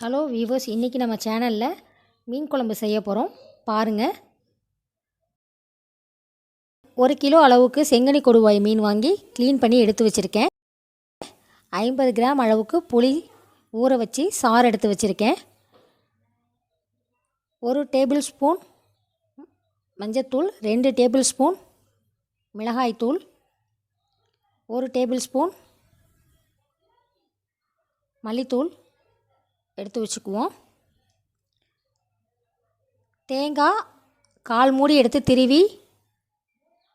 Hello viewers இன்றைக்கி நம்ம சேனலில் மீன் குழம்பு செய்ய போகிறோம் பாருங்கள் ஒரு கிலோ அளவுக்கு செங்கனி கொடுவாய் மீன் வாங்கி க்ளீன் பண்ணி எடுத்து வச்சுருக்கேன். ஐம்பது கிராம் அளவுக்கு புளி ஊற வச்சு சாறு எடுத்து வச்சுருக்கேன். ஒரு டேபிள் ஸ்பூன் மஞ்சத்தூள் ரெண்டு டேபிள் ஸ்பூன் மிளகாய்த்தூள் ஒரு டேபிள் ஸ்பூன் மல்லித்தூள் எடுத்து வச்சுக்குவோம். தேங்காய் கால் மூடி எடுத்து திருவி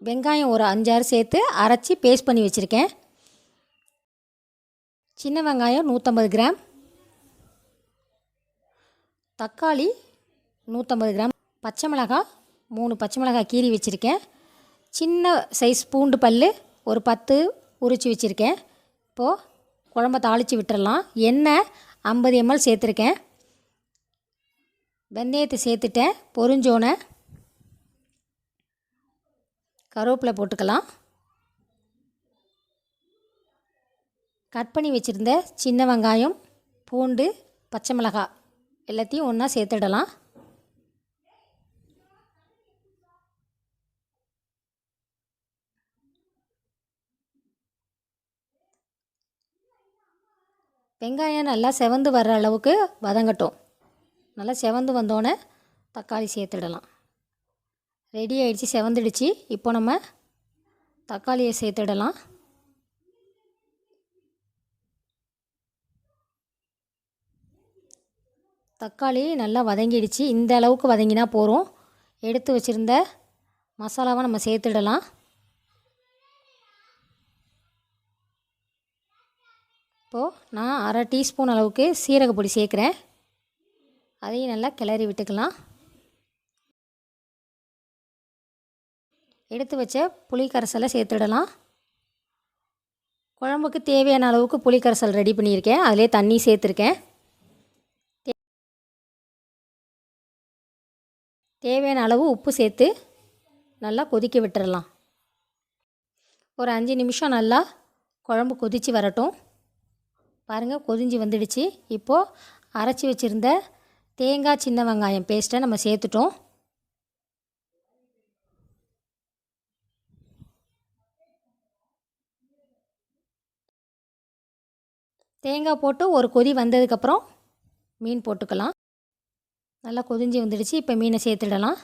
வெங்காயம் ஒரு அஞ்சாறு சேர்த்து அரைச்சி பேஸ்ட் பண்ணி வச்சுருக்கேன். சின்ன வெங்காயம் நூற்றம்பது கிராம். தக்காளி நூற்றம்பது கிராம். பச்சை மிளகாய் மூணு பச்சை மிளகாய் கீறி வச்சுருக்கேன். சின்ன சைஸ் பூண்டு பல் ஒரு பத்து உரித்து வச்சுருக்கேன். இப்போது குழம்ப தாளித்து விட்டுறலாம். எண்ணெய் ஐம்பது எம்எல் சேர்த்துருக்கேன். வெந்தயத்தை சேர்த்துட்டேன். பொரிஞ்சோனை கருவேப்பிலை போட்டுக்கலாம். கட் பண்ணி வச்சுருந்த சின்ன வெங்காயம் பூண்டு பச்சை மிளகாய் எல்லாத்தையும் ஒன்றா சேர்த்துடலாம். வெங்காயம் நல்லா செவந்து வர்ற அளவுக்கு வதங்கட்டும். நல்லா செவந்து வந்தோடனே தக்காளி சேர்த்துடலாம். ரெடி ஆகிடுச்சி செவந்துடுச்சு. இப்போ நம்ம தக்காளியை சேர்த்துடலாம். தக்காளி நல்லா வதங்கிடுச்சு. இந்த அளவுக்கு வதங்கினா போதும். எடுத்து வச்சுருந்த மசாலாவை நம்ம சேர்த்துடலாம். இப்போது நான் அரை டீஸ்பூன் அளவுக்கு சீரகப்பொடி சேர்க்குறேன். அதையும் நல்லா கிளறி விட்டுக்கலாம். எடுத்து வச்ச புளி கரைசலை சேர்த்துடலாம். குழம்புக்கு தேவையான அளவுக்கு புளி கரைசல் ரெடி பண்ணியிருக்கேன். அதிலே தண்ணி சேர்த்துருக்கேன். தேவையான அளவு உப்பு சேர்த்து நல்லா கொதிக்க விட்டுறலாம். ஒரு அஞ்சு நிமிஷம் நல்லா குழம்பு கொதித்து வரட்டும். பாருங்கள் கொதிஞ்சு வந்துடுச்சு. இப்போது அரைச்சி வச்சுருந்த தேங்காய் சின்ன வெங்காயம் பேஸ்ட்டை நம்ம சேர்த்துட்டோம். தேங்காய் போட்டு ஒரு கொதி வந்ததுக்கப்புறம் மீன் போட்டுக்கலாம். நல்லா கொதிஞ்சு வந்துடுச்சு. இப்போ மீனை சேர்த்துடலாம்.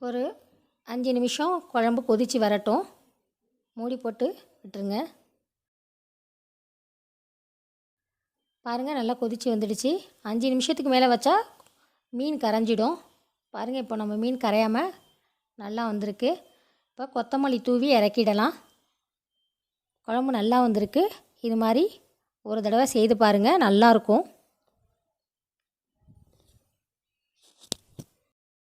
ஒரு அஞ்சு நிமிஷம் குழம்பு கொதித்து வரட்டும். மூடி போட்டு விட்டுருங்க. பாருங்கள் நல்லா கொதித்து வந்துடுச்சு. அஞ்சு நிமிஷத்துக்கு மேலே வச்சா மீன் கரைஞ்சிடும். பாருங்கள் இப்போ நம்ம மீன் கரையாமல் நல்லா வந்திருக்கு. இப்போ கொத்தமல்லி தூவி இறக்கிடலாம். குழம்பு நல்லா வந்திருக்கு. இது மாதிரி ஒரு தடவை செய்து பாருங்கள் நல்லாயிருக்கும்